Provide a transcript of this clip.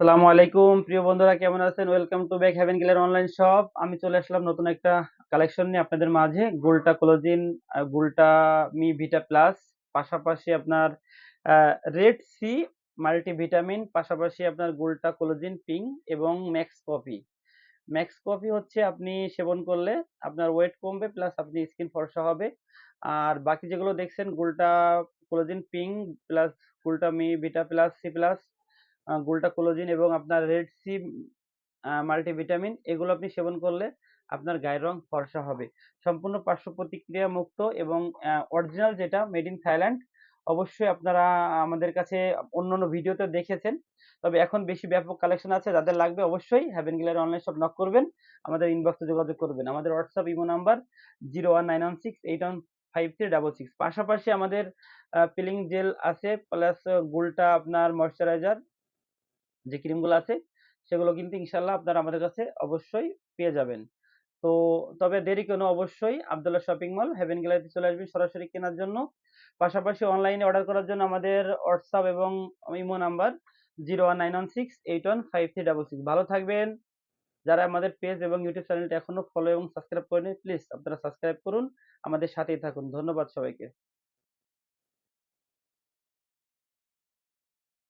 আসসালামু আলাইকুম। প্রিয় বন্ধুরা, কেমন আছেন? ওয়েলকাম টু ব্যাক হেভেন গিলার অনলাইন শপ আমি চলে আসলাম নতুন একটা কালেকশন নিয়ে আপনাদের মাঝে। গোল্টা কোলোজিন গোল্টা মি ভিটা প্লাস পাশাপাশি আপনার রেড সি মাল্টিভিটামিন পাশাপাশি আপনার গোল্টা কোলোজিন পিং এবং ম্যাক্স কফি ম্যাক্স কফি হচ্ছে আপনি সেবন করলে আপনার ওয়েট কমবে প্লাস আপনি স্কিন ফর্সা হবে। আর বাকি যেগুলো দেখছেন গোল্টা collagen ping plus গোল্টা me vita plus C plus gluta collagen এবং আপনার রেড সি মাল্টিভিটামিন, এগুলো আপনি সেবন করলে আপনার গায়ের রং ফর্সা হবে। সম্পূর্ণ পার্শ্ব প্রতিক্রিয়া মুক্ত এবং অরিজিনাল যেটা মেড ইন থাইল্যান্ড অবশ্যই আপনারা আমাদের কাছে অন্যান্য ভিডিওতে দেখেছেন। তবে এখন বেশি ব্যাপক কালেকশন আছে, যাদের লাগবে অবশ্যই haven Gillar online shop knock করবেন, আমাদের ইনবক্সে যোগাযোগ করবেন। আমাদের WhatsApp imo number zero one nine one six eight one five three double six পাশাপাশি আমাদের পিলিং জেল আছে প্লাস গোল্টা আপনার ময়শ্চারাইজার যে ক্রিমগুলো আছে, সেগুলো কিন্তু ইনশাল্লাহ আপনারা আমাদের কাছে অবশ্যই পেয়ে যাবেন। তো তবে দেরি কেন অবশ্যই আবদুল্লাহ শপিং মল, হেভেন গ্যালারিতে চলে আসবেন সরাসরি কেনার জন্য। পাশাপাশি অনলাইনে অর্ডার করার জন্য আমাদের হোয়াটসঅ্যাপ এবং imo number zero one nine one six eight one five three double six. ভালো থাকবেন। যারা আমাদের পেজ এবং ইউটিউব চ্যানেলটা এখনও ফলো এবং সাবস্ক্রাইব করেনি প্লিজ আপনারা সাবস্ক্রাইব করুন। আমাদের সাথেই থাকুন। ধন্যবাদ সবাইকে।